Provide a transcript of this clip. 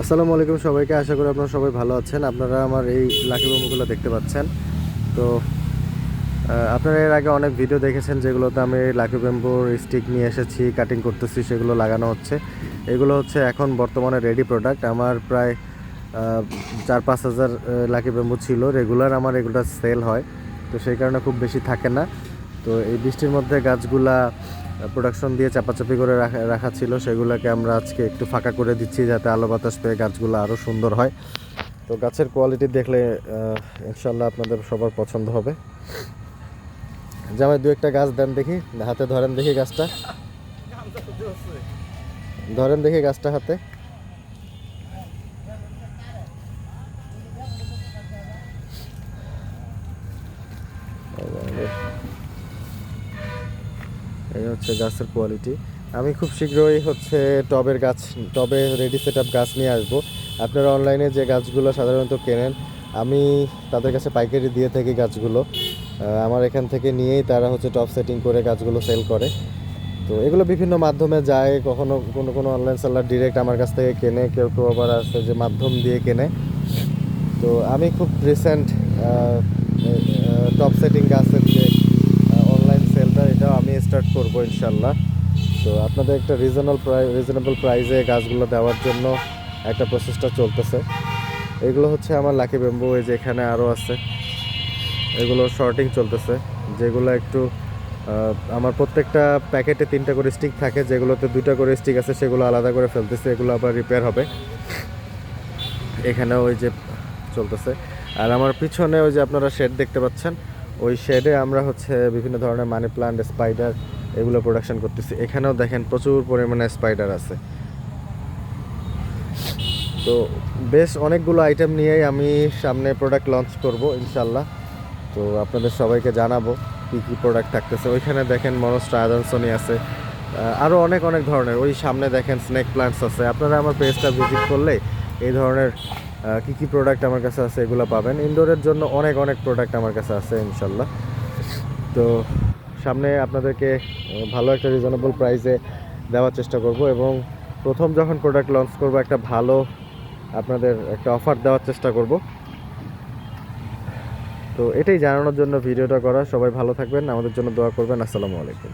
আসসালামু আলাইকুম সবাইকে, আশা করি আপনারা সবাই ভালো আছেন। আপনারা আমার এই লাকি বোমগুলো দেখতে পাচ্ছেন। তো আপনারা এর আগে অনেক ভিডিও দেখেছেন যেগুলোতে আমি লাকি ব্যাম্বুর স্টিক নিয়ে এসেছি কাটিং করতেছি, সেগুলো লাগানো হচ্ছে। এগুলো হচ্ছে এখন বর্তমানে রেডি প্রোডাক্ট আমার প্রায় চার পাঁচ হাজার লাকি ব্যাম্বু ছিল। রেগুলার আমার এগুলো সেল হয়। তো সেই কারণে খুব বেশি থাকে না। তো এই বৃষ্টির মধ্যে গাছগুলা প্রোডাকশন দিয়ে চাপাচাপি করে রাখা রাখা ছিল। সেগুলোকে আমরা আজকে একটু ফাঁকা করে দিচ্ছি যাতে আলো বাতাস পেয়ে গাছগুলো আরও সুন্দর হয়। তো গাছের কোয়ালিটি দেখলে ইনশাল্লাহ আপনাদের সবার পছন্দ হবে। জামাই দু একটা গাছ দেন দেখি। হাতে ধরেন দেখি গাছটা। ধরেন দেখি গাছটা হাতে। এই হচ্ছে গাছের কোয়ালিটি আমি খুব শীঘ্রই হচ্ছে টবের গাছ, টবে রেডি সেট আপ গাছ নিয়ে আসব। আপনারা অনলাইনে যে গাছগুলো সাধারণত কেনেন, আমি তাদের কাছে পাইকারি দিয়ে থাকি গাছগুলো। আমার এখান থেকে নিয়েই তারা হচ্ছে টপ সেটিং করে গাছগুলো সেল করে। তো এগুলো বিভিন্ন মাধ্যমে যায়, কখনো কোনো কোনো অনলাইন সেলার ডিরেক্ট আমার কাছ থেকে কেনে, কেউ কেউ আবার আছে যে মাধ্যম দিয়ে কেনে। তো আমি খুব রিসেন্ট টপ সেটিং গাছের যে অনলাইন সেলটা এটাও আমি স্টার্ট করব ইনশাল্লাহ তো আপনাদের একটা রিজনেবল প্রাইস রিজনেবল প্রাইসে গাছগুলো দেওয়ার জন্য একটা প্রসেসটা চলতেছে। এগুলো হচ্ছে আমার লাকি ব্যাম্বু এই যে এখানে আরও আছে। এগুলো শর্টিং চলতেছে। যেগুলো একটু আমার প্রত্যেকটা প্যাকেটে তিনটা করে স্টিক থাকে। যেগুলোতে দুইটা করে স্টিক আছে, সেগুলো আলাদা করে ফেলতেছে। এগুলো আবার রিপেয়ার হবে। এখানেও ওই যে চলতেছে। আর আমার পিছনে ওই যে আপনারা শেড দেখতে পাচ্ছেন ওই শেডে আমরা হচ্ছে বিভিন্ন ধরনের মানি প্লান্ট স্পাইডার এগুলো প্রোডাকশন করতেছি। এখানেও দেখেন প্রচুর পরিমাণে স্পাইডার আছে। তো বেশ অনেকগুলো আইটেম নিয়েই আমি সামনে প্রোডাক্ট লঞ্চ করব ইনশাল্লাহ তো আপনাদের সবাইকে জানাব কী কী প্রোডাক্ট থাকতেছে। ওইখানে দেখেন মনস্টার আদানসনি আছে। আরও অনেক অনেক ধরনের। ওই সামনে দেখেন স্নেক প্লান্টস আছে। আপনারা আমার পেজটা ভিজিট করলে এই ধরনের কী কী প্রোডাক্ট আমার কাছে আছে এগুলো পাবেন। ইনডোরের জন্য অনেক অনেক প্রোডাক্ট আমার কাছে আছে, ইনশাল্লাহ। তো সামনে আপনাদেরকে ভালো একটা রিজনেবল প্রাইসে দেওয়ার চেষ্টা করব এবং প্রথম যখন প্রোডাক্ট লঞ্চ করব, একটা ভালো আপনাদের একটা অফার দেওয়ার চেষ্টা করব। তো এটাই জানানোর জন্য ভিডিওটা করা। সবাই ভালো থাকবেন, আমাদের জন্য দোয়া করবেন। আসসালামু আলাইকুম।